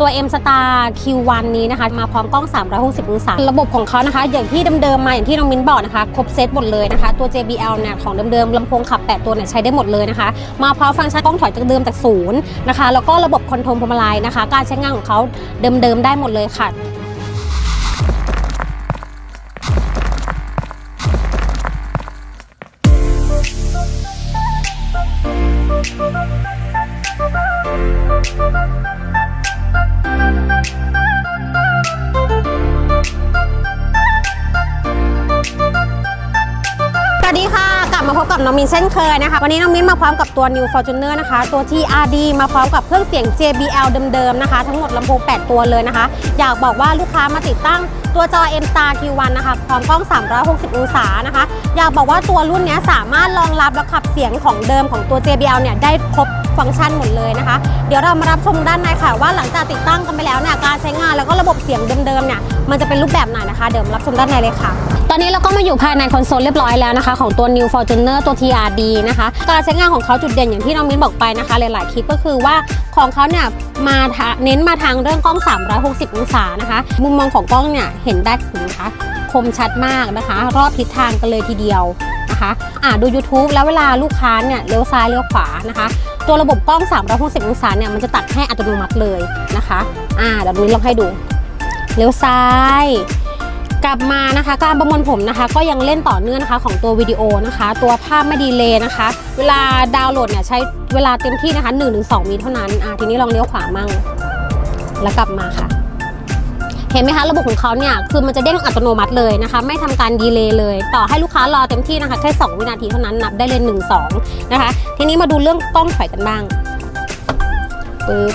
ตัว M Star Q1 นี้นะคะ มาพร้อมกล้อง 360 องศา ระบบของเขานะคะ อย่างที่เดิมๆมาอย่างที่น้องมิ้นบอกนะคะ ครบเซตหมดเลยนะคะ ตัว JBL เนี่ยของเดิมๆลำโพงขับ 8 ตัวเนี่ยใช้ได้หมดเลยนะคะ มาพร้อมฟังก์ชันกล้องถอยจากเดิมจากศูนย์นะคะ แล้วก็ระบบคอนโทรลพวงมาลัยนะคะ การใช้งานของเขาเดิมๆได้หมดเลยค่ะ สวัสดีค่ะ กลับมาพบกับน้องมินเช่นเคยนะคะ วันนี้น้องมินมาพร้อมกับตัว New Fortuner นะคะ ตัว TRD มาพร้อมกับเครื่องเสียง JBL เดิมๆนะคะ ทั้งหมดลำโพง 8 ตัวเลยนะคะ อยากบอกว่าลูกค้ามาติดตั้งตัวจอ M Star Q1 นะคะ พร้อมกล้อง 360 องศานะคะ อยากบอกว่าตัวรุ่นนี้สามารถรองรับและขับเสียงของเดิมของตัว JBL เนี่ยได้ครบ ฟังก์ชันหมดเลยนะคะ เดี๋ยวเรามารับชมด้านในค่ะ ว่าหลังจากติดตั้งกันไปแล้วเนี่ยการใช้งานแล้วก็ระบบเสียงเดิมๆเนี่ยมันจะเป็นรูปแบบไหนนะคะ เดี๋ยวมารับชมด้านในเลยค่ะ ตอนนี้เราก็มาอยู่ภายในคอนโซลเรียบร้อยแล้วนะคะ ของตัว New Fortuner ตัว TRD นะคะ การใช้งานของเขาจุดเด่นอย่างที่น้องมิ้นบอกไปนะคะ หลายๆคลิปก็คือว่าของเขาเนี่ยมาทาเน้นมาทางเรื่องกล้อง 360 องศานะคะ มุมมองของกล้องเนี่ยเห็นได้ถึงนะคะคมชัดมากนะคะ รอบทิศทางกันเลยทีเดียว นะคะอ่าดู YouTube แล้วเวลาลูกค้าเนี่ยเลี้ยวซ้ายเลี้ยวขวานะคะ ตัวระบบกล้อง 360 องศาเนี่ยมันจะตัดให้อัตโนมัติเลยนะคะอ่าเดี๋ยวดูลองให้ดูเลี้ยวซ้าย กลับมานะคะ การประมวลผมนะคะ ก็ยังเล่นต่อเนื่องนะคะของตัววิดีโอนะคะ ตัวภาพไม่ดีเลยนะคะ เวลาดาวน์โหลดเนี่ยใช้เวลาเต็มที่นะคะ1-2วิเท่านั้นอ่าทีนี้ลองเลี้ยวขวามั่งแล้วกลับมาค่ะ เห็นไหมคะระบบของเขาเนี่ยคือมันจะเด้งอัตโนมัติเลยนะคะ ไม่ทำการดีเลย์เลย ต่อให้ลูกค้ารอเต็มที่นะคะแค่2วินาทีเท่านั้นนับได้เลย1 2นะคะ ทีนี้มาดูเรื่องกล้องถอยกันบ้างปึ๊บ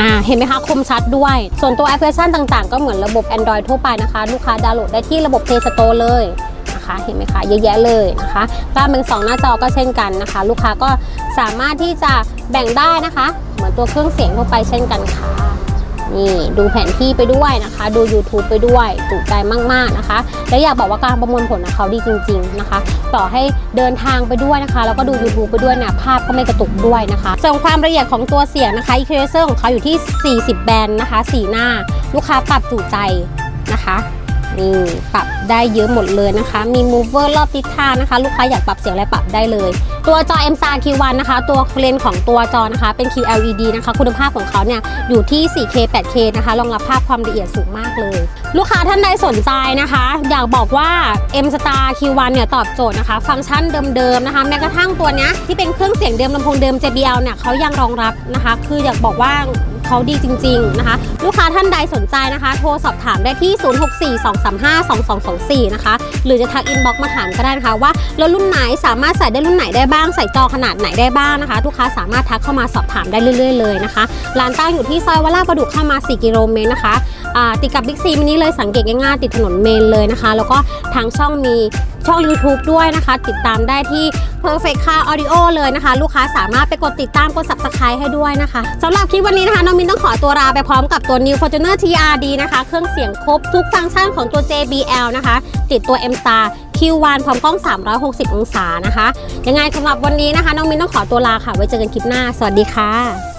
อ่าเห็นไหมคะคมชัดด้วย ส่วนตัวแอปพลิเคชันต่างๆ ก็เหมือนระบบ Android ทั่วไปนะคะ ลูกค้าดาวน์โหลดได้ที่ระบบ Play Store เลยนะคะเห็นไหมคะเยอะแยะเลยนะคะกล้ารเป็นสองหน้าจอก็เช่นกันนะคะ ลูกค้าก็สามารถที่จะแบ่งได้นะคะ เหมือนตัวเครื่องเสียงทั่วไปเช่นกันค่ะ นี่ดูแผนที่ไปด้วยนะคะ ดู YouTube ไปด้วยถูกใจมากๆนะคะ และอยากบอกว่าการประมวลผลของเขาดีจริง ๆนะคะ ต่อให้เดินทางไปด้วยนะคะ แล้วก็ดู YouTube ไปด้วยเนี่ยภาพก็ไม่กระตุกด้วยนะคะส่วนความละเอียดของตัวเสียงนะคะ EQSR ของเขาอยู่ที่ 40 แบนนะคะ 4 หน้า ลูกค้าปรับจุใจนะคะ นี่ปรับได้เยอะหมดเลยนะคะ มี mover รอบทิศทางนะคะ ลูกค้าอยากปรับเสียงอะไรปรับได้เลย ตัวจอ M Star Q1 นะคะ ตัวเลนของตัวจอนะคะ เป็น QLED นะคะ คุณภาพของเขาเนี่ยอยู่ที่ 4K 8K นะคะ รองรับภาพความละเอียดสูงมากเลย ลูกค้าท่านใดสนใจนะคะ อยากบอกว่า M Star Q1 เนี่ยตอบโจทย์นะคะ ฟังก์ชันเดิมๆนะคะ แม้กระทั่งตัวเนี้ยที่เป็นเครื่องเสียงเดิมลำโพงเดิม JBL เนี่ยเขายังรองรับนะคะ คืออยากบอกว่า เขาดีจริง ๆนะคะ ลูกค้าท่านใดสนใจนะคะ โทรสอบถามได้ที่ 0642352224 นะคะ หรือจะทักอินบ็อกซ์มาถามก็ได้นะคะ ว่าแล้วรุ่นไหนสามารถใส่ได้รุ่นไหนได้บ้างใส่จอขนาดไหนได้บ้างนะคะ ลูกค้าสามารถทักเข้ามาสอบถามได้เรื่อย ๆ เลยนะคะร้านตั้งอยู่ที่ซอยวลาประดุกเข้ามา 4 กิโลเมตรนะคะติดกับบิ๊กซีมินิเลยสังเกตง่ายๆติดถนนเมนเลยนะคะ แล้วก็ทางช่องมี ช่อง YouTube ด้วยนะคะ ติดตามได้ที่ Perfect Car Audio เลยนะคะ ลูกค้าสามารถไปกดติดตามกด Subscribe ให้ด้วยนะคะสำหรับคลิปวันนี้นะคะน้องมินต้องขอตัวลาไปพร้อมกับตัว New Fortuner TRD นะคะ เครื่องเสียงครบทุกฟังก์ชันของตัว JBL นะคะ ติดตัว M Star Q1 พร้อมกล้อง 360 องศานะคะ ยังไงสำหรับวันนี้นะคะ น้องมินต้องขอตัวลาค่ะ ไว้เจอกันคลิปหน้า สวัสดีค่ะ